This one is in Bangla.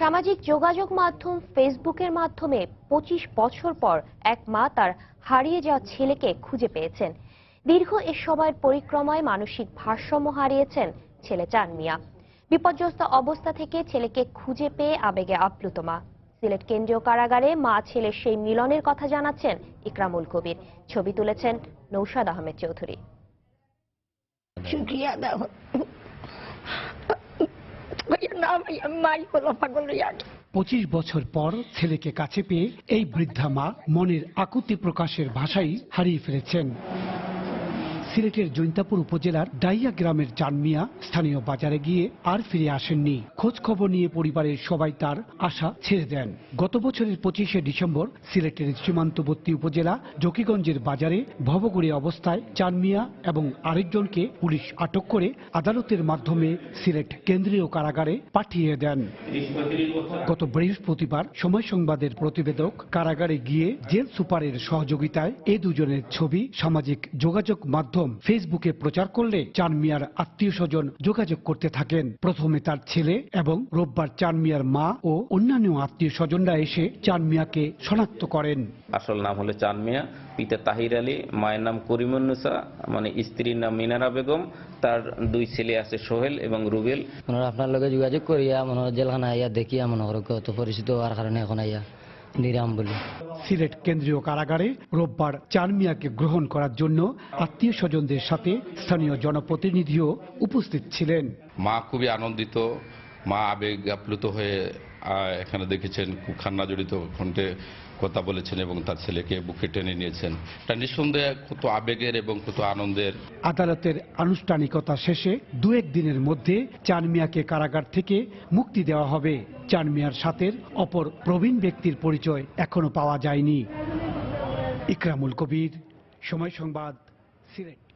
সামাজিক যোগাযোগ মাধ্যম ফেসবুকের মাধ্যমে পঁচিশ বছর পর এক মা তার হারিয়ে যাওয়া ছেলেকে খুঁজে পেয়েছেন। দীর্ঘ এ সময়ের পরিক্রমায় মানসিক ভারসাম্য হারিয়েছেন ছেলে চান মিয়া। বিপর্যস্ত অবস্থা থেকে ছেলেকে খুঁজে পেয়ে আবেগে আপ্লুত মা। সিলেট কেন্দ্রীয় কারাগারে মা ছেলের সেই মিলনের কথা জানাচ্ছেন ইকরামুল কবির। ছবি তুলেছেন নৌশাদ আহমেদ চৌধুরী। পঁচিশ বছর পর ছেলেকে কাছে পেয়ে এই বৃদ্ধা মা মনের আকুতি প্রকাশের ভাষাই হারিয়ে ফেলেছেন। সিলেটের জৈন্তাপুর উপজেলার ডাইয়া গ্রামের চানমিয়া স্থানীয় বাজারে গিয়ে আর ফিরে আসেননি। খোঁজ খবর নিয়ে পরিবারের সবাই তার আশা ছেড়ে দেন। গত বছরের পঁচিশে ডিসেম্বর সিলেটের সীমান্তবর্তী উপজেলা জকিগঞ্জের বাজারে ভবগড়ে অবস্থায় চানমিয়া এবং আরেকজনকে পুলিশ আটক করে আদালতের মাধ্যমে সিলেট কেন্দ্রীয় কারাগারে পাঠিয়ে দেন। গত বৃহস্পতিবার সময় সংবাদের প্রতিবেদক কারাগারে গিয়ে জেল সুপারের সহযোগিতায় এ দুজনের ছবি সামাজিক যোগাযোগ মাধ্যম ফেসবুকে প্রচার করলে চান মিয়ার আত্মীয় স্বজন যোগাযোগ করতে থাকেন। প্রথমে তার ছেলে এবং রোববার চান মিয়ার মা ও অন্যান্য আত্মীয় স্বজনরা এসে চান মিয়াকে শনাক্ত করেন। আসল নাম হলো চান মিয়া। পিতা তাহির আলী মায়ের নাম করিমুন্নুসা মানে স্ত্রীর নাম মিনারা বেগম। তার দুই ছেলে আছে সোহেল এবং রুবেল। আপনার লগে যোগাযোগ করিয়া মনে হয় জেলখানা আইয়া দেখিয়া মনে কত পরিচিত হওয়ার কারণে এখন আইয়া। নিরাম বলে সিলেট কেন্দ্রীয় কারাগারে রোববার চান মিয়াকে গ্রহণ করার জন্য আত্মীয় স্বজনদের সাথে স্থানীয় জনপ্রতিনিধিও উপস্থিত ছিলেন। মা খুবই আনন্দিত। মা আবেগ আপ্লুত হয়ে এখানে দেখেছেন খুব খান্না জড়িত কণ্ঠে কথা বলেছেন এবং তার ছেলেকে বুকে টেনে নিয়েছেন। এটা নিঃসন্দেহে কত আবেগের এবং কত আনন্দের। আদালতের আনুষ্ঠানিকতা শেষে দু এক দিনের মধ্যে চান মিয়াকে কারাগার থেকে মুক্তি দেওয়া হবে। চান মিয়ার সাথে অপর প্রবীণ ব্যক্তির পরিচয় এখনও পাওয়া যায়নি। ইকরামুল কবির, সময় সংবাদ, সিলেট।